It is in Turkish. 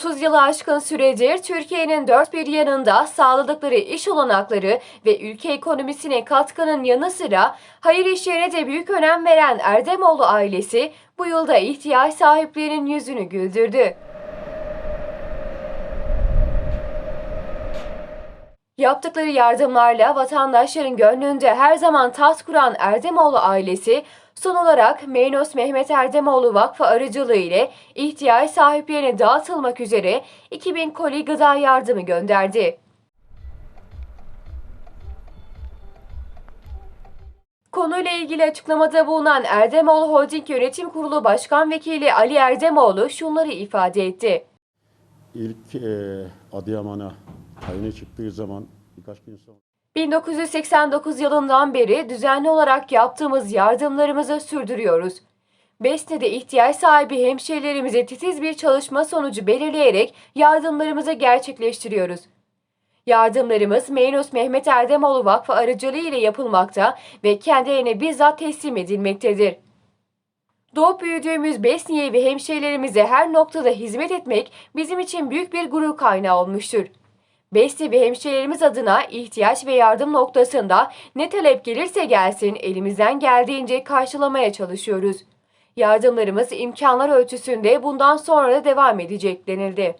30 yılı aşkın süredir Türkiye'nin dört bir yanında sağladıkları iş olanakları ve ülke ekonomisine katkının yanı sıra hayır işlerine de büyük önem veren Erdemoğlu ailesi bu yılda ihtiyaç sahiplerinin yüzünü güldürdü. Yaptıkları yardımlarla vatandaşların gönlünde her zaman taht kuran Erdemoğlu ailesi son olarak Meynos Mehmet Erdemoğlu Vakfı aracılığı ile ihtiyaç sahiplerine dağıtılmak üzere 2000 koli gıda yardımı gönderdi. Konuyla ilgili açıklamada bulunan Erdemoğlu Holding Yönetim Kurulu Başkan Vekili Ali Erdemoğlu şunları ifade etti. İlk e, Adıyaman'a tayini çıktığı zaman birkaç gün sonra 1989 yılından beri düzenli olarak yaptığımız yardımlarımızı sürdürüyoruz. Besne'de ihtiyaç sahibi hemşehrilerimize titiz bir çalışma sonucu belirleyerek yardımlarımızı gerçekleştiriyoruz. Yardımlarımız Meynos Mehmet Erdemoğlu Vakfı aracılığı ile yapılmakta ve kendilerine bizzat teslim edilmektedir. Doğup büyüdüğümüz Besniye ve hemşehrilerimize her noktada hizmet etmek bizim için büyük bir gurur kaynağı olmuştur. Besni ve hemşehrilerimiz adına ihtiyaç ve yardım noktasında ne talep gelirse gelsin elimizden geldiğince karşılamaya çalışıyoruz. Yardımlarımız imkanlar ölçüsünde bundan sonra da devam edecek denildi.